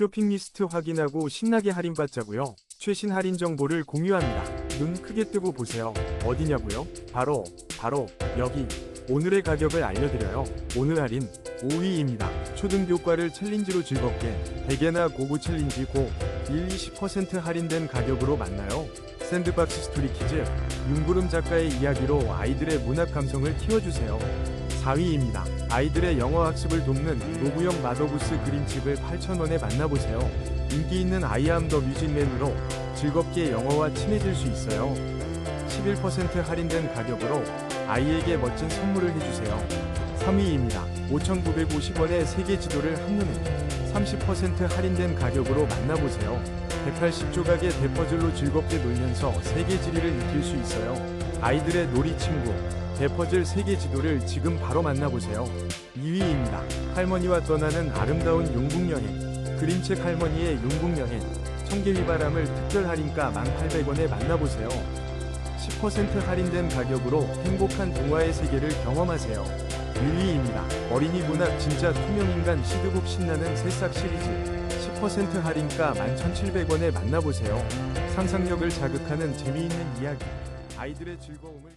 쇼핑 리스트 확인하고 신나게 할인받자고요. 최신 할인 정보를 공유합니다. 눈 크게 뜨고 보세요. 어디냐고요? 바로 바로 여기. 오늘의 가격을 알려드려요. 오늘 할인 5위입니다. 초등교과를 챌린지로 즐겁게 베개나 고고 챌린지 고 1, 20% 할인된 가격으로 만나요. 샌드박스 스토리 키즈 윤구름 작가의 이야기로 아이들의 문학 감성을 키워주세요. 4위입니다. 아이들의 영어 학습을 돕는 로구형 마더부스 그림책을 8,000원에 만나보세요. 인기 있는 아이암 더 뮤직맨으로 즐겁게 영어와 친해질 수 있어요. 11% 할인된 가격으로 아이에게 멋진 선물을 해주세요. 3위입니다. 5,950원의 세계 지도를 한눈에 30% 할인된 가격으로 만나보세요. 180조각의 대퍼즐로 즐겁게 놀면서 세계 지리를 느낄 수 있어요. 아이들의 놀이 친구 대퍼즐 세계 지도를 지금 바로 만나보세요. 2위입니다. 할머니와 떠나는 아름다운 용국 여행. 그림책 할머니의 용국 여행. 청계비바람을 특별 할인가 1,800원에 만나보세요. 10% 할인된 가격으로 행복한 동화의 세계를 경험하세요. 1위입니다. 어린이 문학 진짜 투명인간 시드북 신나는 새싹 시리즈 10% 할인가 11,700원에 만나보세요. 상상력을 자극하는 재미있는 이야기. 아이들의 즐거움을